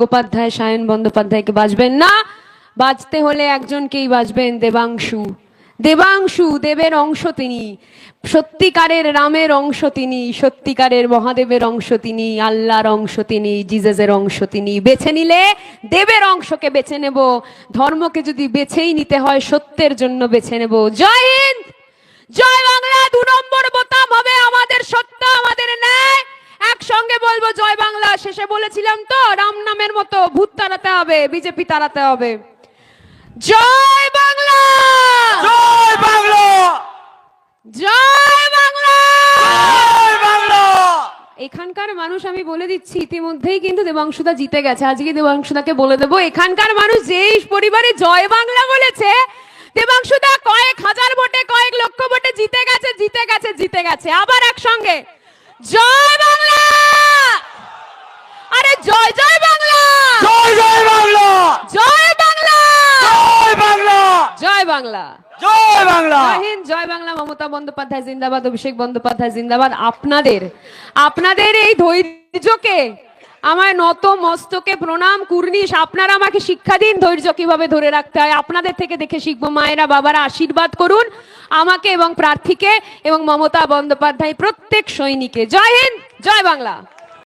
গঙ্গোপাধ্যায় সায়ন বন্দ্যোপাধ্যায়কে বাজবেন না। বাজতে হলে একজনকেই বাজবেন দেবাংশু। দেবাংশু, দেবের অংশ তিনি। সত্যিকারের রামের অংশ তিনি, সত্যিকারের মহাদেবের অংশ তিনি, আল্লাহর অংশ তিনি জিজাসের অংশ তিনি। বেছে নিলে দেবের অংশকে বেছে নেব। ধর্মকে যদি বেছেই নিতে হয়, সত্যের জন্য বেছে নেব। জয় হিন্দ! বলব জয় বাংলা। শেষে বলেছিলাম তো রাম নামের মতো ভূত তাড়াতে হবে বিজেপি তাড়াতে হবে। জয় বাংলা! জয় বাংলা! জয় বাংলা! জয় বাংলা! এখানকার মানুষ আমি বলে দিচ্ছি ইতিমধ্যেই কিন্তু দেবাংশুদা জিতে গেছে। আজকে দেবাংশুদাকে বলে দেবো এখানকার মানুষ যেই পরিবারে জয় বাংলা বলেছে দেবাংশুদা কয়েক হাজার ভোটে কয়েক লক্ষ ভোটে জিতে গেছে জিতে গেছে জিতে গেছে। আবার একসঙ্গে। জয় বাংলা! জয় জয় বাংলা! জয় জয় বাংলা! জয় বাংলা! জয় বাংলা! জয় বাংলা! জয় বাংলা! জয় হিন্দ জয় বাংলা মমতা বন্দ্যোপাধ্যায় জিন্দাবাদ অভিষেক বন্দ্যোপাধ্যায় জিন্দাবাদ। আপনাদের আপনাদের এই ধৈর্যকে আমার নত মস্তকে প্রণাম কুর্নিশ আপনারা আমাকে শিক্ষা দিন ধৈর্য কীভাবে ধরে রাখতে হয় আপনাদের থেকে দেখে শিখব। মায়েরা বাবারা আশীর্বাদ করুন আমাকে এবং প্রার্থীকে এবং মমতা বন্দ্যোপাধ্যায় প্রত্যেক সৈনিকে। জয় হিন্দ জয় বাংলা!